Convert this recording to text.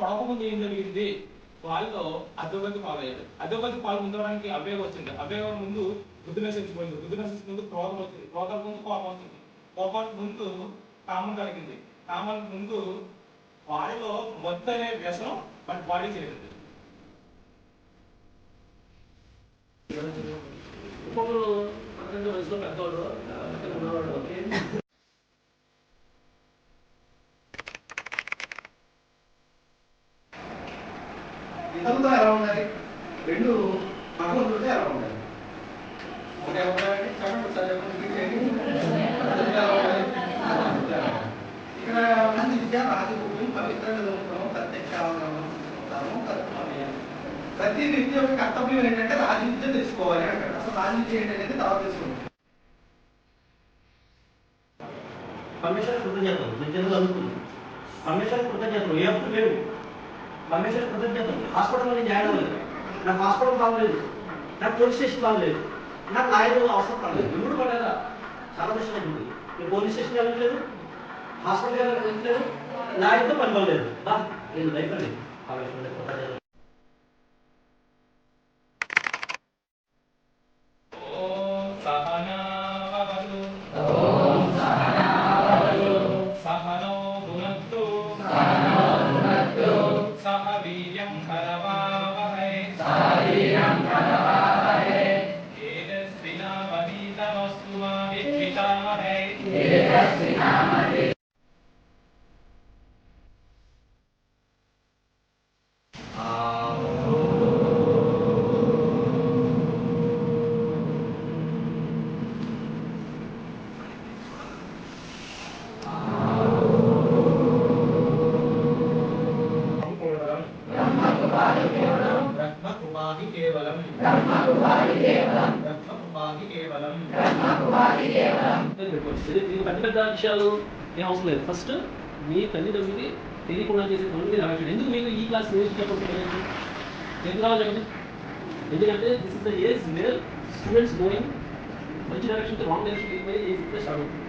పడకముందు ఏం జరిగింది వాళ్ళు అధోగతి పాలయ్యారు అధోగతి పాలు ఉండడానికి అవేగం వచ్చింది. అవేగం ముందు బుద్ధి నశించిపోయింది బుద్ధి నశించిన ముందు క్రోధం వచ్చింది. క్రోధం ముందు కోపం వచ్చింది. కోపానికి ముందు కామం కలిగింది. కామం ముందు వాడిలో మొత్తం అనే వ్యసనం బట్ బాడీ చేరింది ఇతరులతో ఎలా ఉండాలి? రెండు భగవంతుడితో ఎలా ఉండాలి? ఒకటే ఉండాలండి? చెప్పండి ఇక్కడ మంది విద్య రాజకూటం పవిత్రంగా చదువుతున్నాం ప్రత్యక్ష అవగాహన కర్తవ్యం ప్రతి విద్య యొక్క కర్తవ్యం ఏంటంటే రాజవిద్య తెలుసుకోవాలి అంటాడు అసలు రాజవిద్య ఏంటనేది తర్వాత తెలుసుకుంటాం పరమేశ్వర కృతజ్ఞతలు. నేను అనుకుంది చదువుతుంది పరమేశ్వర కృతజ్ఞతలు. ఏ అప్పుడు లేవు. పరమేశ్వర కృతజ్ఞత హాస్పిటల్లో నేను జాయిన్ అవ్వలేదు. నాకు హాస్పిటల్ బాగలేదు. నాకు పోలీస్ స్టేషన్ బాగలేదు. నాకు నాయకులు అవసరం పడలేదు. ఎప్పుడు పడలేదా చాలా కష్టం ఉంది నేను పోలీస్ స్టేషన్ వెళ్ళట్లేదు హాస్పిటల్ వెళ్ళట్లేదు నాయకుతో పని పడలేదు బా నేను భయపడలేదు. పరమేశ్వరుడి కృతజ్ఞతలు ఓం సహనావతు सह वीर्यं करवावहै। सहवीर्यं करवावहै तेजस्विनामपि तमस्तु मा विद्वितामहै तेजस्विनामपि బ్రహ్మకుమారి కేవలం బ్రహ్మకుమారి కేవలం ఇది ఇది పెద్ద పెద్ద విషయాలు ఏం అవసరం లేదు ఫస్ట్ మీ తల్లిదండ్రులకి తెలియకుండా చేసే పనులు మీరు అడగండి ఎందుకు మీకు ఈ క్లాస్ నేర్చుకోవడం ఎందుకు కావాలి చెప్పండి ఎందుకంటే this is the age where students going మంచి direction wrong direction age start అవుతుంది